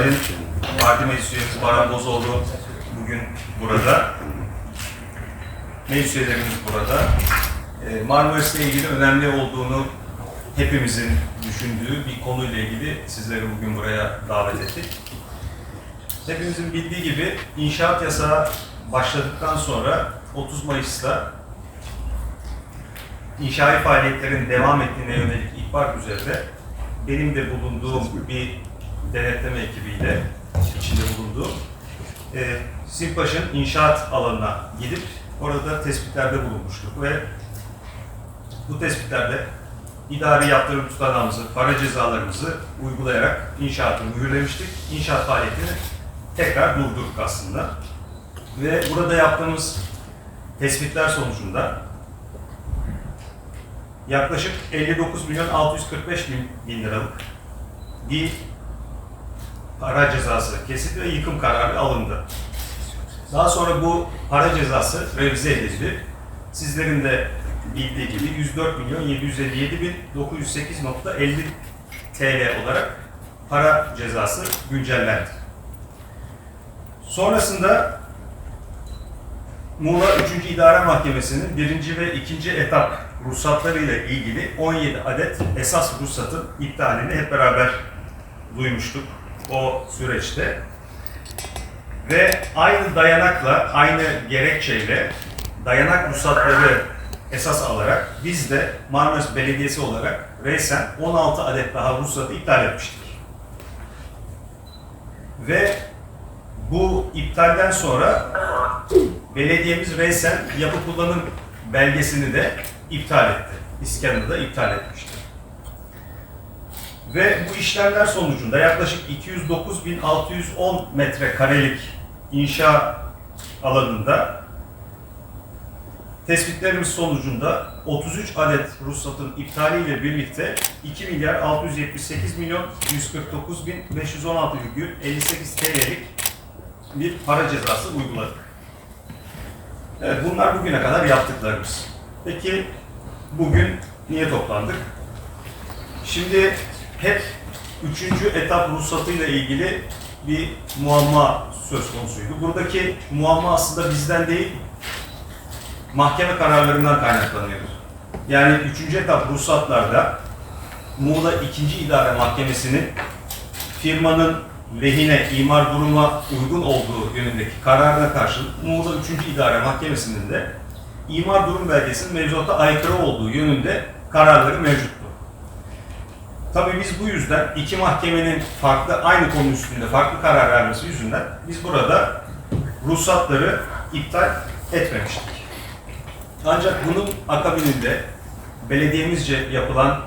Sayın Parti Meclis Üyemiz Baran Bozoğlu bugün burada. Meclis üyelerimiz burada. Ee, Marmaris'le ilgili önemli olduğunu hepimizin düşündüğü bir konuyla ilgili sizleri bugün buraya davet ettik. Hepimizin bildiği gibi inşaat yasağı başladıktan sonra 30 Mayıs'ta inşaat faaliyetlerin devam ettiğine yönelik ihbar üzerinde benim de bulunduğum bir denetleme ekibiyle içinde bulunduğum e, Simpaş'ın inşaat alanına gidip orada tespitlerde bulunmuştuk ve bu tespitlerde idari yaptırım tutanağımızı, para cezalarımızı uygulayarak inşaatı mühürlemiştik. İnşaat faaliyetini tekrar durdurduk aslında. Ve burada yaptığımız tespitler sonucunda yaklaşık 59 milyon 645 bin, bin liralık bir para cezası kesildi ve yıkım kararı alındı. Daha sonra bu para cezası revize edildi. Sizlerin de bildiği gibi 104 milyon 757 bin 908.50 TL olarak para cezası güncellendi. Sonrasında Muğla 3. İdare Mahkemesi'nin 1. ve 2. etap ruhsatları ile ilgili 17 adet esas ruhsatın iptalini hep beraber duymuştuk o süreçte. Ve aynı dayanakla, aynı gerekçeyle dayanak ruhsatları esas alarak biz de Marmaris Belediyesi olarak reysen 16 adet daha ruhsatı iptal etmiştik. Ve bu iptalden sonra belediyemiz reysen yapı kullanım belgesini de iptal etti. İskanını da iptal etmişti. Ve bu işlemler sonucunda yaklaşık 209.610 metrekarelik inşa alanında tespitlerimiz sonucunda 33 adet ruhsatın iptaliyle birlikte 2 milyar 678 milyon 149 bin 516,58 TL'lik bir para cezası uyguladık. Evet, bunlar bugüne kadar yaptıklarımız. Peki bugün niye toplandık? Şimdi hep üçüncü etap ruhsatıyla ilgili bir muamma söz konusuydu. Buradaki muamma aslında bizden değil, mahkeme kararlarından kaynaklanıyor. Yani üçüncü etap ruhsatlarda Muğla 2. İdare Mahkemesi'nin firmanın lehine imar duruma uygun olduğu yönündeki kararına karşılık Muğla 3. İdare Mahkemesi'nin de imar durum belgesinin mevzuata aykırı olduğu yönünde kararları mevcuttu. Tabii biz bu yüzden iki mahkemenin farklı aynı konu üstünde farklı karar vermesi yüzünden biz burada ruhsatları iptal etmemiştik. Ancak bunun akabininde belediyemizce yapılan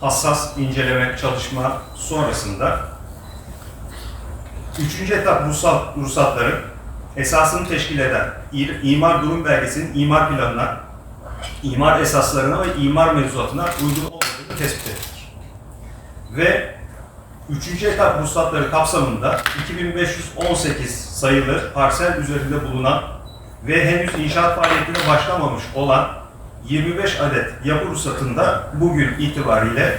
hassas inceleme çalışma sonrasında üçüncü etap ruhsat, ruhsatların esasını teşkil eden imar durum belgesinin imar planına, imar esaslarına ve imar mevzuatına uygun olmadığını tespit ettik. Ve üçüncü etap ruhsatları kapsamında 2518 sayılı parsel üzerinde bulunan ve henüz inşaat faaliyetine başlamamış olan 25 adet yapı ruhsatında bugün itibariyle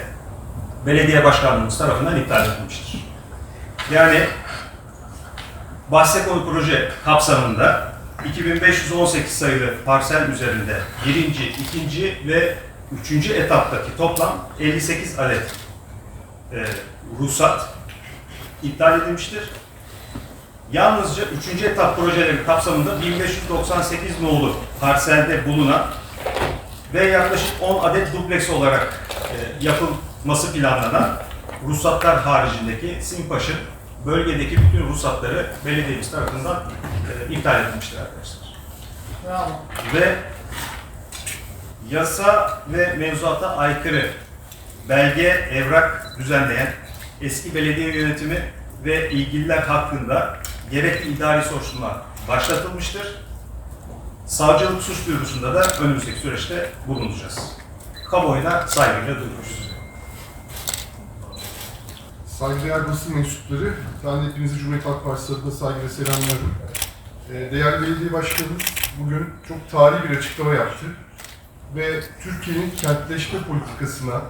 belediye başkanlığımız tarafından iptal edilmiştir. Yani bahse konu proje kapsamında 2518 sayılı parsel üzerinde birinci, ikinci ve üçüncü etaptaki toplam 58 adet e, ruhsat iptal edilmiştir. Yalnızca 3. etap projeleri kapsamında 1598 nolu parselde bulunan ve yaklaşık 10 adet dupleks olarak e, yapılması planlanan ruhsatlar haricindeki Simpaş'ın bölgedeki bütün ruhsatları belediyemiz tarafından e, iptal edilmiştir arkadaşlar. Bravo. Ve yasa ve mevzuata aykırı belge, evrak düzenleyen eski belediye yönetimi ve ilgililer hakkında gerekli idari soruşturma başlatılmıştır. Savcılık suç duyurusunda da önümüzdeki süreçte bulunacağız. Kamuoyuna saygıyla duyuruyoruz. Saygıdeğer basın mensupları, ben de hepinize Cumhuriyet Halk Partisi adına saygıyla selamlıyorum. Ee, Değerli belediye başkanımız bugün çok tarihi bir açıklama yaptı. Ve Türkiye'nin kentleşme politikasına,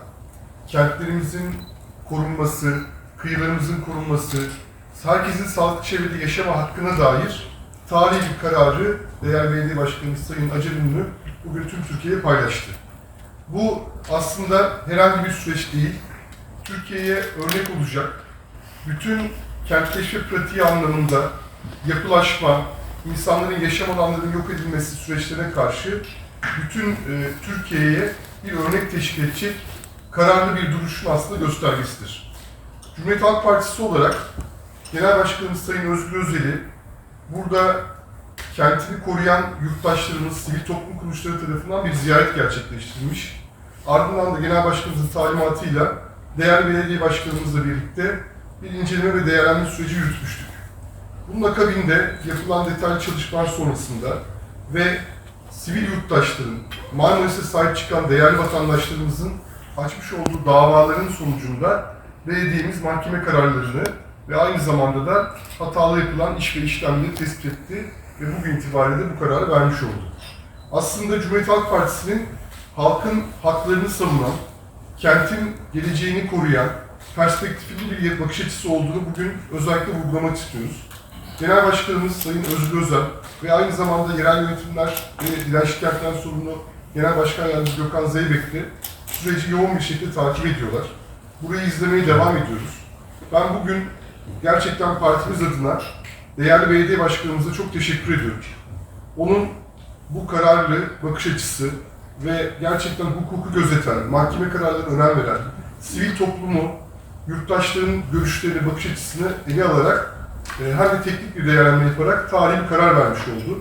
kentlerimizin korunması, kıyılarımızın korunması, herkesin sağlıklı çevrede yaşama hakkına dair tarihi bir kararı değerli belediye başkanımız Sayın Acar Ünlü bugün tüm Türkiye'ye paylaştı. Bu aslında herhangi bir süreç değil, Türkiye'ye örnek olacak, bütün kentleşme pratiği anlamında yapılaşma, insanların yaşam alanlarının yok edilmesi süreçlerine karşı bütün e, Türkiye'ye bir örnek teşkil edecek kararlı bir duruşun aslında göstergesidir. Cumhuriyet Halk Partisi olarak Genel Başkanımız Sayın Özgür Özel'i burada kentini koruyan yurttaşlarımız, sivil toplum kuruluşları tarafından bir ziyaret gerçekleştirilmiş. Ardından da Genel Başkanımızın talimatıyla değerli belediye başkanımızla birlikte bir inceleme ve değerlendirme süreci yürütmüştük. Bunun akabinde yapılan detaylı çalışmalar sonrasında ve sivil yurttaşların, Marmaris'e sahip çıkan değerli vatandaşlarımızın açmış olduğu davaların sonucunda belediyemiz mahkeme kararlarını ve aynı zamanda da hatalı yapılan iş ve işlemleri tespit etti ve bugün itibariyle de bu kararı vermiş oldu. Aslında Cumhuriyet Halk Partisi'nin halkın haklarını savunan, kentin geleceğini koruyan, perspektifli bir bakış açısı olduğunu bugün özellikle vurgulamak istiyoruz. Genel Başkanımız Sayın Özgür Özel ve aynı zamanda yerel yönetimler ve dirençli kentler sorumlu Genel Başkan Yardımcısı Gökhan Zeybek de süreci yoğun bir şekilde takip ediyorlar. Burayı izlemeye devam ediyoruz. Ben bugün gerçekten partimiz adına değerli belediye başkanımıza çok teşekkür ediyorum. Onun bu kararlı bakış açısı ve gerçekten hukuku gözeten, mahkeme kararlarına önem veren, sivil toplumu, yurttaşların görüşlerini, bakış açısını ele alarak e, hem de teknik bir değerlendirme yaparak tarihi bir karar vermiş oldu.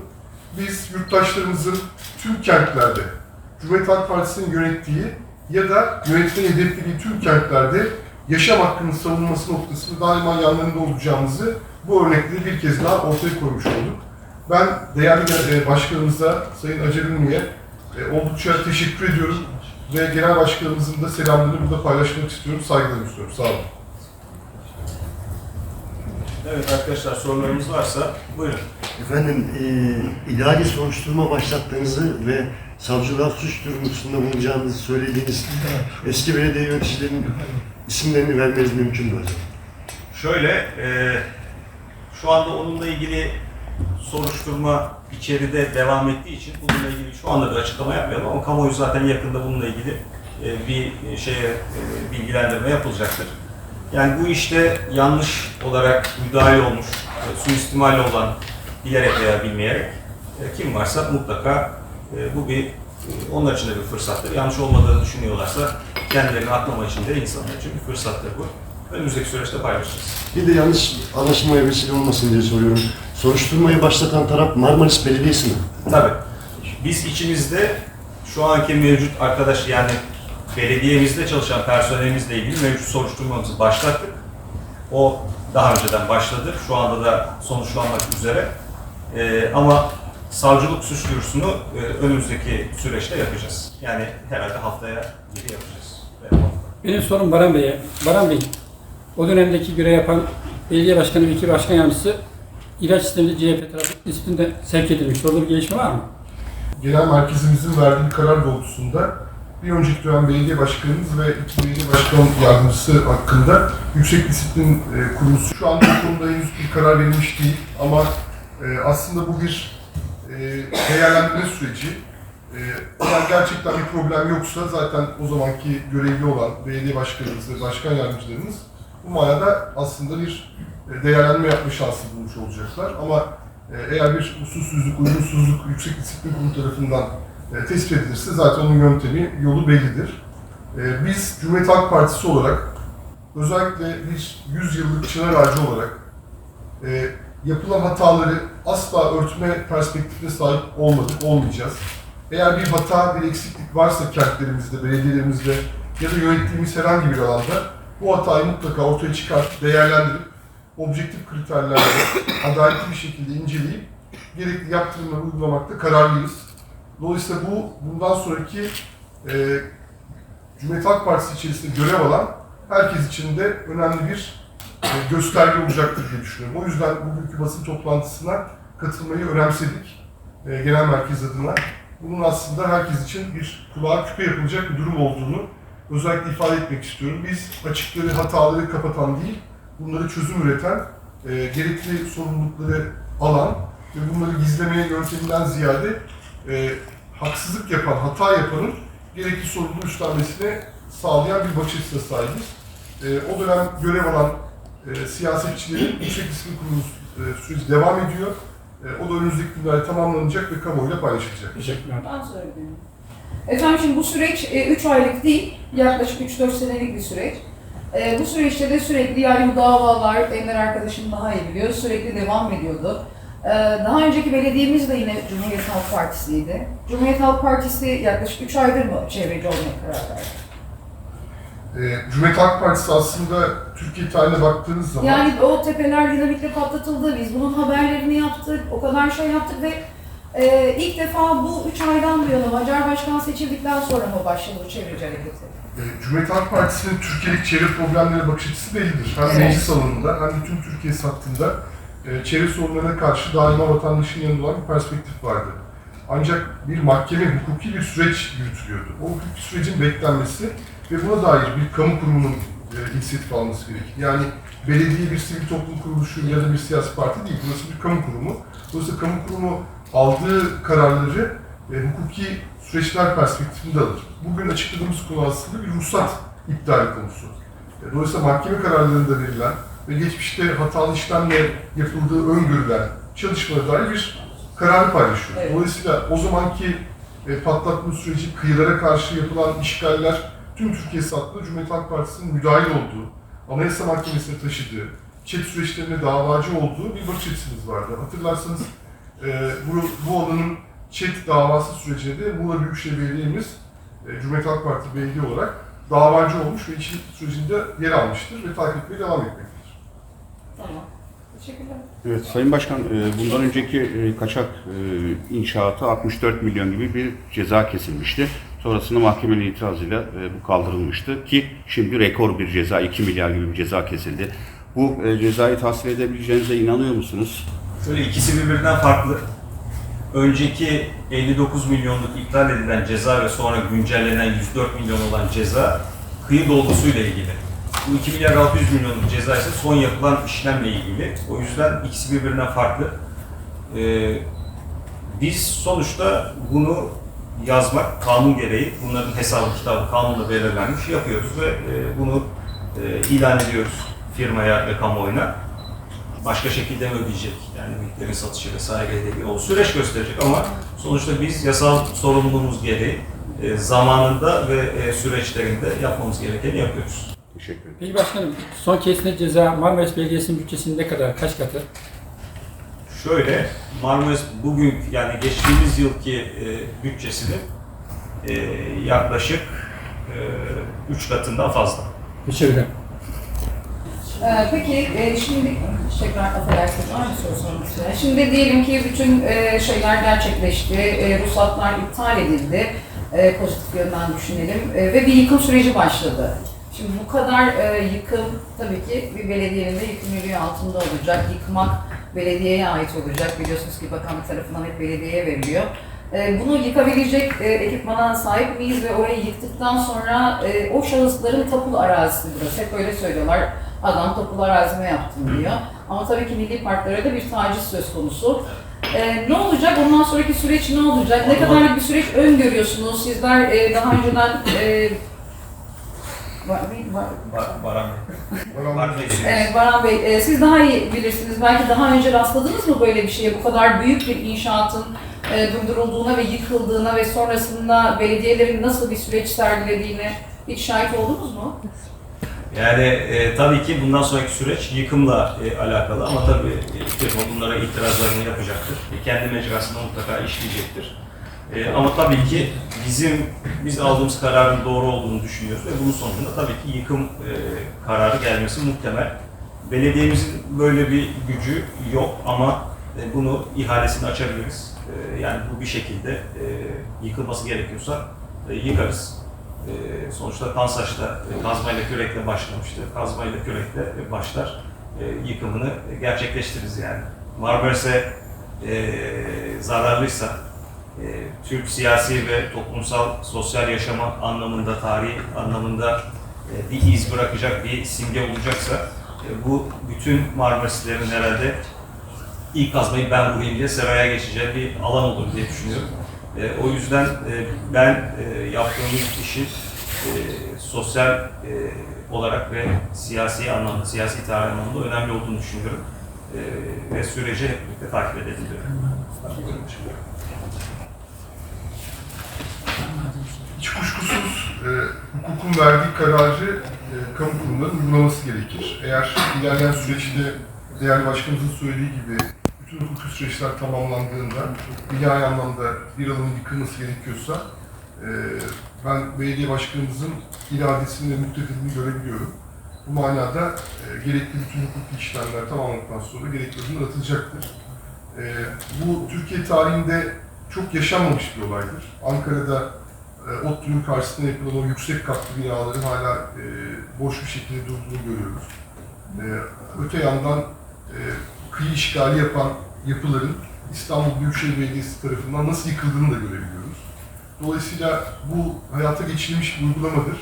Biz yurttaşlarımızın tüm kentlerde, Cumhuriyet Halk Partisi'nin yönettiği ya da yönetmenin hedeflediği tüm kentlerde yaşam hakkının savunması noktasında daima yanlarında olacağımızı bu örnekleri bir kez daha ortaya koymuş olduk. Ben değerli e, başkanımıza, Sayın Acar Ünlü'ye e, oldukça teşekkür ediyorum ve genel başkanımızın da selamlarını burada paylaşmak istiyorum, saygılarımı sunuyorum. Sağ olun. Evet arkadaşlar sorularımız varsa buyurun. Efendim, e, idari soruşturma başlattığınızı ve savcılığa suç duyurusunda bulunacağınızı söylediğiniz eski belediye yöneticilerinin isimlerini vermeniz mümkün mü hocam? Şöyle, e, şu anda onunla ilgili soruşturma içeride devam ettiği için bununla ilgili şu anda bir açıklama yapmayalım ama kamuoyu zaten yakında bununla ilgili e, bir şeye e, bilgilendirme yapılacaktır. Yani bu işte yanlış olarak müdahale olmuş, e, suistimalle olan bilerek veya bilmeyerek e, kim varsa mutlaka e, bu bir onlar için de bir fırsattır. Yanlış olmadığını düşünüyorlarsa kendilerini aklama için de insanlar için bir fırsattır bu. Önümüzdeki süreçte paylaşacağız. Bir de yanlış anlaşılmaya vesile olmasın diye soruyorum. Soruşturmayı başlatan taraf Marmaris Belediyesi mi? Tabii. Biz içimizde şu anki mevcut arkadaş yani belediyemizde çalışan personelimizle ilgili mevcut soruşturmamızı başlattık. O daha önceden başladı. Şu anda da sonuçlanmak üzere. Ee, ama savcılık suç duyurusunu e, önümüzdeki süreçte yapacağız. Yani herhalde haftaya gibi yapacağız. Benim sorum Baran Bey'e. Baran Bey, o dönemdeki görev yapan belediye başkanı ve iki başkan yardımcısı ilaç sisteminde CHP tarafı disiplinde sevk edilmiş. Orada bir gelişme var mı? Genel merkezimizin verdiği karar doğrultusunda bir önceki dönem belediye başkanımız ve iki belediye başkan yardımcısı hakkında yüksek disiplin e, kurulu şu anda bu konuda henüz bir karar verilmiş değil ama e, aslında bu bir e, değerlendirme süreci. Eğer gerçekten bir problem yoksa zaten o zamanki görevli olan belediye başkanımız ve başkan yardımcılarımız bu manada aslında bir değerlendirme yapma şansı bulmuş olacaklar ama eğer bir usulsüzlük, uyumsuzluk Yüksek Disiplin Kurulu tarafından e, tespit edilirse zaten onun yöntemi, yolu bellidir. E, biz Cumhuriyet Halk Partisi olarak özellikle bir 100 yıllık çınar ağacı olarak e, yapılan hataları asla örtme perspektifine sahip olmadık, olmayacağız. Eğer bir hata, bir eksiklik varsa kentlerimizde, belediyelerimizde ya da yönettiğimiz herhangi bir alanda bu hatayı mutlaka ortaya çıkartıp değerlendirip objektif kriterlerle adaletli bir şekilde inceleyip gerekli yaptırımları uygulamakta kararlıyız. Dolayısıyla bu bundan sonraki e, Cumhuriyet Halk Partisi içerisinde görev alan herkes için de önemli bir e, gösterge olacaktır diye düşünüyorum. O yüzden bugünkü basın toplantısına katılmayı önemsedik e, genel merkez adına. Bunun aslında herkes için bir kulağa küpe yapılacak bir durum olduğunu özellikle ifade etmek istiyorum. Biz açıkları, hataları kapatan değil, bunları çözüm üreten e, gerekli sorumlulukları alan ve bunları gizlemeye yönteminden ziyade e, haksızlık yapan, hata yapanın gerekli sorumluluğu üstlenmesine sağlayan bir bakış açısına sahibiz. E, o dönem görev alan e, siyasetçilerin Yüksek Disiplin Kurulu e, süreci devam ediyor. E, o da önümüzdeki günlerde tamamlanacak ve kamuoyuyla paylaşılacak. Teşekkürler. Ben söyleyeyim. Efendim şimdi bu süreç 3 aylık değil, yaklaşık 3-4 senelik bir süreç. E, bu süreçte de sürekli yani bu davalar, Enver arkadaşım daha iyi biliyor, sürekli devam ediyordu. E, daha önceki belediyemiz de yine Cumhuriyet Halk Partisi'ydi. Cumhuriyet Halk Partisi yaklaşık 3 aydır mı çevreci olmaya karar verdi? E, Cumhuriyet Halk Partisi aslında Türkiye tarihine baktığınız zaman Yani o tepeler dinamikle patlatıldı, biz bunun haberlerini yaptık, o kadar şey yaptık ve e, ilk defa bu 3 aydan bu yana Macar Başkan seçildikten sonra mı başladı bu çevreci hareketi? e, Cumhuriyet Halk Partisi'nin Türkiye'deki çevre problemlerine bakış açısı bellidir. Hem Evet. meclis alanında hem tüm Türkiye hattında e, çevre sorunlarına karşı daima vatandaşın yanında olan bir perspektif vardı. Ancak bir mahkeme hukuki bir süreç yürütülüyordu. O hukuki sürecin beklenmesi ve buna dair bir kamu kurumunun e, inisiyatif alması gerekir. Yani belediye bir sivil toplum kuruluşu ya da bir siyasi parti değil. Burası bir kamu kurumu. Dolayısıyla kamu kurumu aldığı kararları e, hukuki süreçler perspektifinde alır. Bugün açıkladığımız konu aslında bir ruhsat iptali konusu. E, Dolayısıyla mahkeme kararlarında verilen ve geçmişte hatalı işlemle yapıldığı öngörülen çalışmalara dair bir kararı paylaşıyor. Evet. Dolayısıyla o zamanki e, patlatma süreci, kıyılara karşı yapılan işgaller tüm Türkiye sattığı Cumhuriyet Halk Partisi'nin müdahil olduğu, Anayasa Mahkemesi'ne taşıdığı, çet süreçlerine davacı olduğu bir bakış açısınız vardı. Hatırlarsanız e, bu, bu alanın çet davası sürecinde de Muğla Büyükşehir Belediye'miz e, Cumhuriyet Halk Partisi Belediye olarak davacı olmuş ve işin sürecinde yer almıştır ve takip etmeye devam etmektedir. Evet Sayın Başkan, e, bundan önceki e, kaçak e, inşaatı 64 milyon gibi bir ceza kesilmişti. Sonrasında mahkemenin itirazıyla bu kaldırılmıştı ki şimdi rekor bir ceza 2 milyar gibi bir ceza kesildi. Bu cezayı tahsil edebileceğinize inanıyor musunuz? Şöyle ikisi birbirinden farklı. Önceki 59 milyonluk iptal edilen ceza ve sonra güncellenen 104 milyon olan ceza kıyı dolgusuyla ilgili. Bu 2 milyar 600 milyonluk ceza ise son yapılan işlemle ilgili. O yüzden ikisi birbirinden farklı. Ee, biz sonuçta bunu yazmak kanun gereği, bunların hesabı kitabı kanunla belirlenmiş yapıyoruz ve e, bunu e, ilan ediyoruz firmaya ve kamuoyuna başka şekilde mi ödeyecek? Yani mülklerin satışı vesaire ilgili o süreç gösterecek ama sonuçta biz yasal sorumluluğumuz gereği e, zamanında ve e, süreçlerinde yapmamız gerekeni yapıyoruz. Teşekkür ederim. Peki başkanım, son kesilen ceza Marmaris Belediyesi'nin bütçesinin ne kadar, kaç katı? Şöyle, Marmaris bugün yani geçtiğimiz yılki e, bütçesinin e, yaklaşık 3 katından fazla. Teşekkür ederim. Ee, peki e, şimdi tekrar affedersiniz var mı soru sormak? Şimdi diyelim ki bütün e, şeyler gerçekleşti, e, ruhsatlar iptal edildi, e, pozitif yönden düşünelim e, ve bir yıkım süreci başladı. Şimdi bu kadar e, yıkım tabii ki bir belediyenin de yükümlülüğü altında olacak. Yıkmak belediyeye ait olacak. Biliyorsunuz ki bakanlık tarafından hep belediyeye veriliyor. E, bunu yıkabilecek e, ekipmana sahip miyiz ve orayı yıktıktan sonra e, o şahısların tapulu arazisi burası. Hep öyle söylüyorlar. Adam tapulu arazime yaptım diyor. Ama tabii ki milli parklara da bir taciz söz konusu. E, ne olacak? Ondan sonraki süreç ne olacak? Ne kadarlık bir süreç öngörüyorsunuz? Sizler e, daha önceden e, Baran. Baran Var Bey. Evet Baran Bey, e, siz daha iyi bilirsiniz. Belki daha önce rastladınız mı böyle bir şeye? Bu kadar büyük bir inşaatın e, durdurulduğuna ve yıkıldığına ve sonrasında belediyelerin nasıl bir süreç sergilediğine hiç şahit oldunuz mu? Yani e, tabii ki bundan sonraki süreç yıkımla e, alakalı ama tabii e, firma bunlara itirazlarını yapacaktır. E, kendi mecrasında mutlaka işleyecektir. E, ama tabii ki bizim biz aldığımız kararın doğru olduğunu düşünüyoruz ve bunun sonucunda tabii ki yıkım e, kararı gelmesi muhtemel. Belediyemizin böyle bir gücü yok ama e, bunu ihalesini açabiliriz. E, yani bu bir şekilde e, yıkılması gerekiyorsa e, yıkarız. Ee, sonuçta Tansaç'ta e, kazmayla kürekle başlamıştı. Kazmayla kürekle e, başlar. E, yıkımını gerçekleştiririz yani. Marmaris'e e, zararlıysa, e, Türk siyasi ve toplumsal sosyal yaşama anlamında, tarihi anlamında e, bir iz bırakacak, bir simge olacaksa e, bu bütün Marmarislerin herhalde ilk kazmayı ben vurayım diye seraya geçeceği bir alan olur diye düşünüyorum. E, o yüzden e, ben e, yaptığımız işi e, sosyal e, olarak ve siyasi anlamda, siyasi tarih anlamda önemli olduğunu düşünüyorum. E, ve süreci hep birlikte takip edelim diyorum. Hiç kuşkusuz e, hukukun verdiği kararı e, kamu kurumlarının uygulaması gerekir. Eğer ilerleyen süreçte değerli başkanımızın söylediği gibi bütün hukuki süreçler tamamlandığında nihai anlamda bir alanın yıkılması gerekiyorsa e, ben belediye başkanımızın iradesini ve müddetliliğini görebiliyorum. Bu manada e, gerekli bütün hukuki işlemler tamamlandıktan sonra gerekli adımlar atılacaktır. E, bu Türkiye tarihinde çok yaşanmamış bir olaydır. Ankara'da e, ODTÜ'nün karşısında yapılan o yüksek katlı binaların hala e, boş bir şekilde durduğunu görüyoruz. E, öte yandan e, kıyı işgali yapan yapıların İstanbul Büyükşehir Belediyesi tarafından nasıl yıkıldığını da görebiliyoruz. Dolayısıyla bu hayata geçirilmiş bir uygulamadır.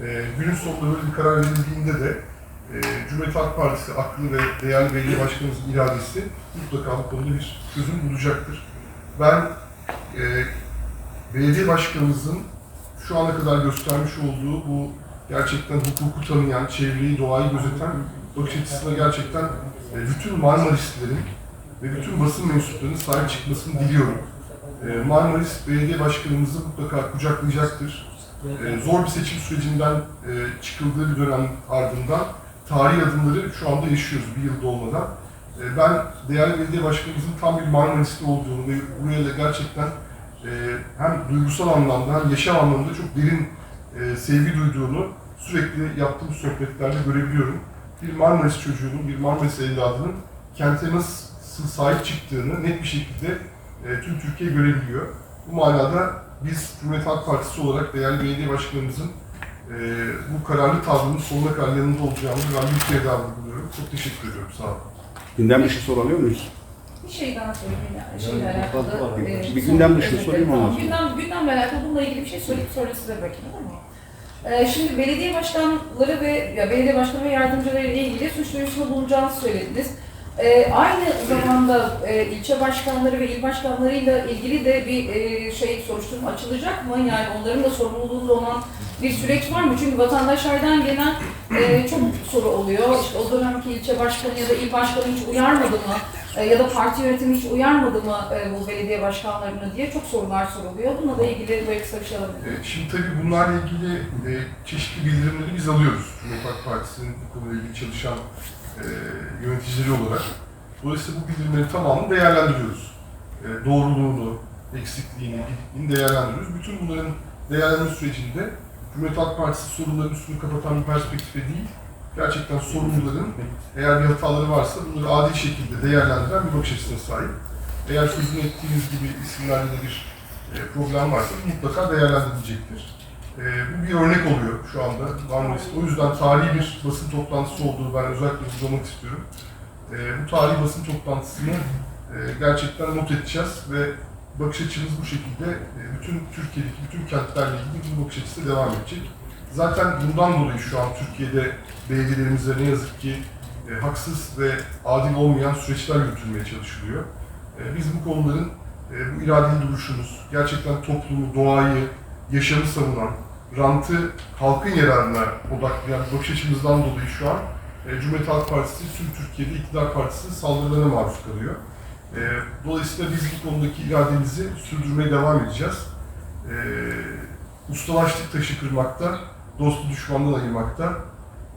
E, günün sonunda böyle bir karar verildiğinde de e, Cumhuriyet Halk Partisi aklı ve değerli belediye başkanımızın iradesi mutlaka bu konuda bir çözüm bulacaktır. Ben e, belediye başkanımızın şu ana kadar göstermiş olduğu bu gerçekten hukuku tanıyan, çevreyi, doğayı gözeten bakış açısına gerçekten e, bütün Marmarislilerin ve bütün basın mensuplarının sahip çıkmasını diliyorum. E, Marmaris Belediye Başkanımızı mutlaka kucaklayacaktır. E, Zor bir seçim sürecinden çıkıldığı bir dönem ardından tarihi adımları şu anda yaşıyoruz bir yılda olmadan. Ben değerli belediye başkanımızın tam bir Marmarisli olduğunu ve buraya da gerçekten e, hem duygusal anlamda hem yaşam anlamında çok derin e, sevgi duyduğunu sürekli yaptığım sohbetlerde görebiliyorum. Bir Marmaris çocuğunun, bir Marmaris evladının kente nasıl sahip çıktığını net bir şekilde e, tüm Türkiye görebiliyor. Bu manada biz Cumhuriyet Halk Partisi olarak değerli belediye başkanımızın e, bu kararlı tavrının sonuna kadar yanında olacağımızı ben bir kere daha vurguluyorum. Çok teşekkür ediyorum. Sağ olun. Gündem dışı sorabiliyor muyuz? Bir şey daha söyleyeyim yani şeyle alakalı. Bir- e, bir gündem dışı özür sorayım dilerim. ondan sonra. Gündem, gündemle alakalı bununla ilgili bir şey söyleyip sonra size bırakayım olur mu? Ee, şimdi belediye başkanları ve ya belediye başkanı ve yardımcıları ile ilgili suç duyurusunda bulunacağını söylediniz. Ee, aynı zamanda e, ilçe başkanları ve il başkanlarıyla ilgili de bir e, şey soruşturma açılacak mı? Yani onların da sorumluluğunda olan bir süreç var mı? Çünkü vatandaşlardan gelen e, çok soru oluyor. İşte o dönemki ilçe başkanı ya da il başkanı hiç uyarmadı mı? E, ya da parti yönetimi hiç uyarmadı mı e, bu belediye başkanlarını diye çok sorular soruluyor. Bununla da ilgili böyle kısa bir şey alabilirim. E, Şimdi tabii bunlarla ilgili çeşitli bildirimleri biz alıyoruz. Cumhuriyet Halk Partisi'nin bu konuyla ilgili çalışan yöneticileri olarak. Dolayısıyla bu bildirimlerin tamamını değerlendiriyoruz. Doğruluğunu, eksikliğini, gidikliğini değerlendiriyoruz. Bütün bunların değerlendirme sürecinde Cumhuriyet Halk Partisi sorunların üstünü kapatan bir perspektife değil, gerçekten sorumluların eğer bir hataları varsa bunları adil şekilde değerlendiren bir bakış açısına sahip. Eğer sözünü ettiğiniz gibi isimlerde de bir e, problem varsa mutlaka değerlendirilecektir. E, bu bir örnek oluyor şu anda Marmaris'te. O yüzden tarihi bir basın toplantısı olduğunu ben özellikle vurgulamak istiyorum. E, bu tarihi basın toplantısını gerçekten not edeceğiz ve bakış açımız bu şekilde bütün Türkiye'deki bütün kentlerle ilgili bu bakış açısı devam edecek. Zaten bundan dolayı şu an Türkiye'de belediyelerimize ne yazık ki e, haksız ve adil olmayan süreçler yürütülmeye çalışılıyor. E, biz bu konuların e, bu iradeli duruşumuz, gerçekten toplumu, doğayı, yaşamı savunan, rantı halkın yararına odaklayan bakış açımızdan dolayı şu an e, Cumhuriyet Halk Partisi tüm Türkiye'de iktidar partisi saldırılarına maruz kalıyor. E, dolayısıyla biz bu konudaki irademizi sürdürmeye devam edeceğiz. E, ustalaştık taşı kırmakta, dostu düşmandan ayırmakta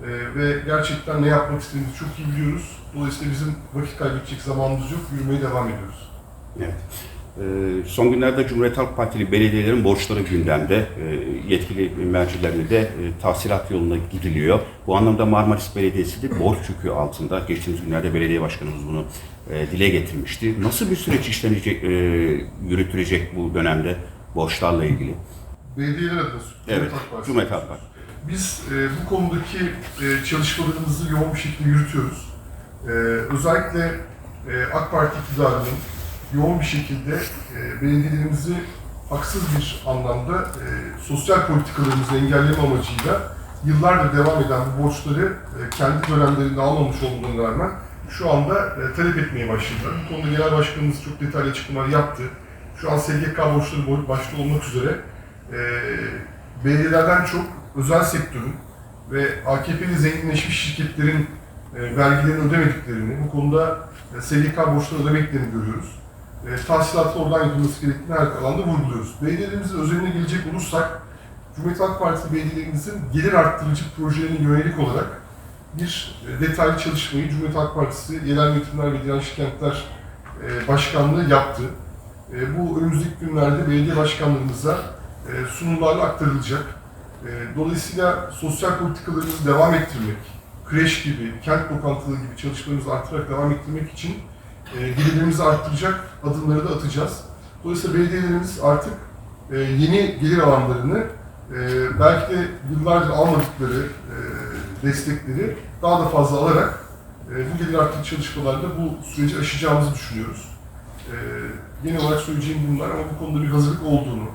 e, ve gerçekten ne yapmak istediğimizi çok iyi biliyoruz. Dolayısıyla bizim vakit kaybedecek zamanımız yok, yürümeye devam ediyoruz. Evet. Ee, Son günlerde Cumhuriyet Halk Partili belediyelerin borçları gündemde. Ee, Yetkili mercilerine de e, tahsilat yoluna gidiliyor. Bu anlamda Marmaris Belediyesi de borç yükü altında. Geçtiğimiz günlerde belediye başkanımız bunu e, dile getirmişti. Nasıl bir süreç işlenecek, e, yürütülecek bu dönemde borçlarla ilgili? Belediyeler adına Evet, Halk Partisi. Cumhuriyet Halk Partisi. Biz e, bu konudaki e, çalışmalarımızı yoğun bir şekilde yürütüyoruz. E, özellikle e, AK Parti iktidarının yoğun bir şekilde e, belediyelerimizi haksız bir anlamda e, sosyal politikalarımızı engelleme amacıyla yıllardır devam eden bu borçları e, kendi dönemlerinde almamış olmalarına rağmen şu anda e, talep etmeye başladılar. Bu konuda Genel Başkanımız çok detaylı açıklamalar yaptı. Şu an SGK borçları başta olmak üzere e, belediyelerden çok özel sektörün ve AKP'li zenginleşmiş şirketlerin e, vergilerini ödemediklerini, bu konuda e, SGK borçları ödemediklerini görüyoruz. E, tahsilatı oradan yapılması gerektiğini her alanda vurguluyoruz. Belediyelerimizin özeline gelecek olursak, Cumhuriyet Halk Partisi belediyelerimizin gelir arttırıcı projelerine yönelik olarak bir e, detaylı çalışmayı Cumhuriyet Halk Partisi Yerel Yönetimler ve Dirençli Kentler e, Başkanlığı yaptı. E, Bu önümüzdeki günlerde belediye başkanlarımıza e, sunumlarla aktarılacak. E, Dolayısıyla sosyal politikalarımızı devam ettirmek, kreş gibi, kent lokantaları gibi çalışmalarımızı arttırarak devam ettirmek için e, gelirlerimizi arttıracak adımları da atacağız. Dolayısıyla belediyelerimiz artık e, yeni gelir alanlarını belki de yıllardır almadıkları destekleri daha da fazla alarak bu gelir artırıcı çalışmalarla bu süreci aşacağımızı düşünüyoruz. E, genel olarak söyleyeceğim bunlar ama bu konuda bir hazırlık olduğunu,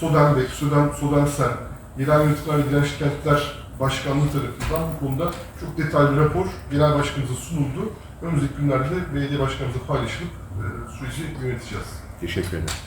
Sodenbek, Soden, Sodensen, Yerel Yönetimler ve Kentler Başkanlığı tarafından bu konuda çok detaylı bir rapor Genel Başkanımıza sunuldu. Önümüzdeki günlerde de belediye başkanımızla paylaşılıp e, süreci yöneteceğiz. Teşekkür ederim.